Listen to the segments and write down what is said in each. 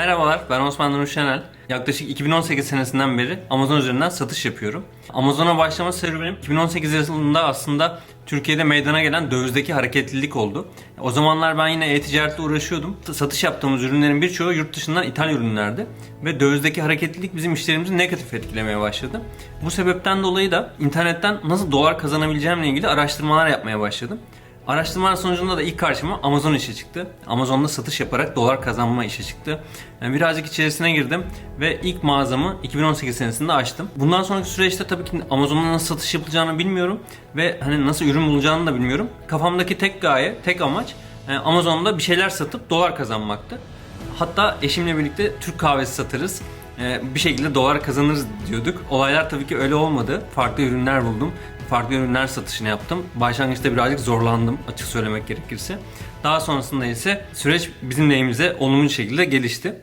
Merhabalar, ben Osman Nur Şenel. Yaklaşık 2018 senesinden beri Amazon üzerinden satış yapıyorum. Amazon'a başlama serüvenim 2018 yılında aslında Türkiye'de meydana gelen dövizdeki hareketlilik oldu. O zamanlar ben yine e-ticaretle uğraşıyordum. Satış yaptığımız ürünlerin birçoğu yurt dışından ithal ürünlerdi. Ve dövizdeki hareketlilik bizim işlerimizi negatif etkilemeye başladı. Bu sebepten dolayı da internetten nasıl dolar kazanabileceğimle ilgili araştırmalar yapmaya başladım. Araştırmalar sonucunda da ilk karşıma Amazon işi çıktı. Amazon'da satış yaparak dolar kazanma işi çıktı. Yani birazcık içerisine girdim ve ilk mağazamı 2018 senesinde açtım. Bundan sonraki süreçte tabii ki Amazon'da nasıl satış yapılacağını bilmiyorum ve hani nasıl ürün bulacağını da bilmiyorum. Kafamdaki tek gaye, tek amaç e, Amazon'da bir şeyler satıp dolar kazanmaktı. Hatta eşimle birlikte Türk kahvesi satarız. e, Bir şekilde dolar kazanırız diyorduk. Olaylar tabii ki öyle olmadı. Farklı ürünler buldum farklı ürünler satışını yaptım. Başlangıçta birazcık zorlandım açık söylemek gerekirse. Daha sonrasında ise süreç bizim lehimize olumlu şekilde gelişti.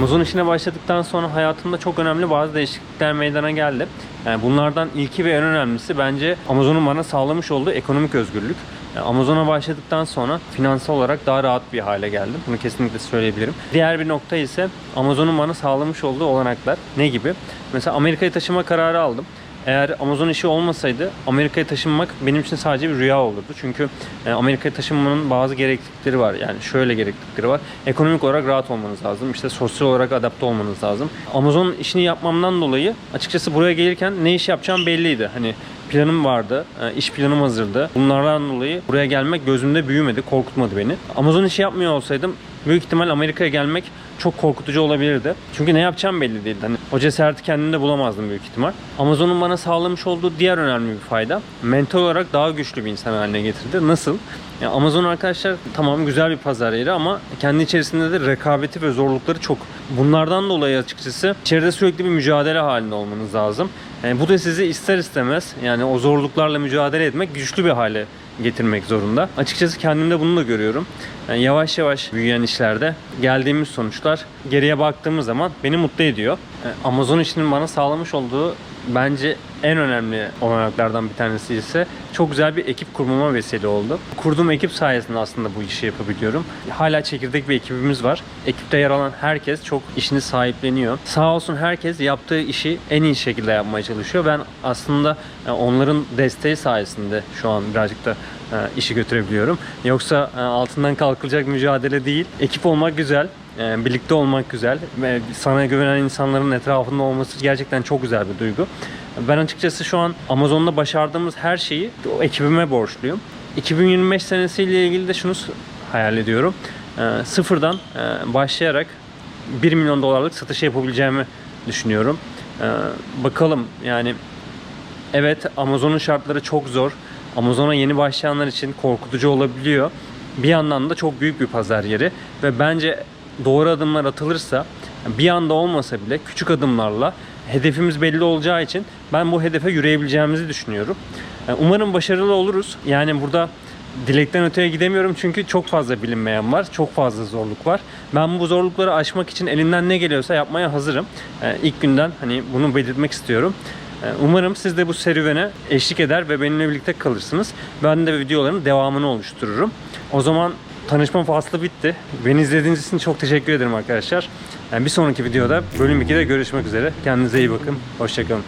Amazon işine başladıktan sonra hayatımda çok önemli bazı değişiklikler meydana geldi. Yani bunlardan ilki ve en önemlisi bence Amazon'un bana sağlamış olduğu ekonomik özgürlük. Yani Amazon'a başladıktan sonra finansal olarak daha rahat bir hale geldim. Bunu kesinlikle söyleyebilirim. Diğer bir nokta ise Amazon'un bana sağlamış olduğu olanaklar. Ne gibi? Mesela Amerika'ya taşıma kararı aldım. Eğer Amazon işi olmasaydı Amerika'ya taşınmak benim için sadece bir rüya olurdu. Çünkü e, Amerika'ya taşınmanın bazı gereklilikleri var. Yani şöyle gereklilikleri var. Ekonomik olarak rahat olmanız lazım. İşte sosyal olarak adapte olmanız lazım. Amazon işini yapmamdan dolayı açıkçası buraya gelirken ne iş yapacağım belliydi. Hani planım vardı, e, iş planım hazırdı. Bunlardan dolayı buraya gelmek gözümde büyümedi, korkutmadı beni. Amazon işi yapmıyor olsaydım büyük ihtimal Amerika'ya gelmek çok korkutucu olabilirdi. Çünkü ne yapacağım belli değildi. Hani o cesareti kendimde bulamazdım büyük ihtimal. Amazon'un bana sağlamış olduğu diğer önemli bir fayda mental olarak daha güçlü bir insan haline getirdi. Nasıl? Ya Amazon arkadaşlar tamam güzel bir pazar yeri ama kendi içerisinde de rekabeti ve zorlukları çok. Bunlardan dolayı açıkçası içeride sürekli bir mücadele halinde olmanız lazım. Yani bu da sizi ister istemez yani o zorluklarla mücadele etmek güçlü bir hale getirmek zorunda. Açıkçası kendimde bunu da görüyorum. Yani yavaş yavaş büyüyen işlerde geldiğimiz sonuçlar geriye baktığımız zaman beni mutlu ediyor. Yani Amazon işinin bana sağlamış olduğu bence en önemli olanaklardan bir tanesi ise çok güzel bir ekip kurmama vesile oldu. Kurduğum ekip sayesinde aslında bu işi yapabiliyorum. Hala çekirdek bir ekibimiz var. Ekipte yer alan herkes çok işini sahipleniyor. Sağ olsun herkes yaptığı işi en iyi şekilde yapmaya çalışıyor. Ben aslında e, onların desteği sayesinde şu an birazcık da e, işi götürebiliyorum. Yoksa e, altından kalkılacak mücadele değil. Ekip olmak güzel. Birlikte olmak güzel. Sana güvenen insanların etrafında olması gerçekten çok güzel bir duygu. Ben açıkçası şu an Amazon'da başardığımız her şeyi o ekibime borçluyum. 2025 senesiyle ilgili de şunu hayal ediyorum. E, Sıfırdan e, başlayarak 1 milyon dolarlık satış yapabileceğimi düşünüyorum. Ee, bakalım yani evet Amazon'un şartları çok zor. Amazon'a yeni başlayanlar için korkutucu olabiliyor. Bir yandan da çok büyük bir pazar yeri ve bence doğru adımlar atılırsa bir anda olmasa bile küçük adımlarla hedefimiz belli olacağı için ben bu hedefe yürüyebileceğimizi düşünüyorum. Ee, Umarım başarılı oluruz. Yani burada dilekten öteye gidemiyorum çünkü çok fazla bilinmeyen var, çok fazla zorluk var. Ben bu zorlukları aşmak için elimden ne geliyorsa yapmaya hazırım. Ee, ilk günden hani bunu belirtmek istiyorum. Ee, Umarım siz de bu serüvene eşlik eder ve benimle birlikte kalırsınız. Ben de videoların devamını oluştururum. O zaman tanışma faslı bitti. Beni izlediğiniz için çok teşekkür ederim arkadaşlar. Yani bir sonraki videoda bölüm 2'de görüşmek üzere. Kendinize iyi bakın. Hoşçakalın.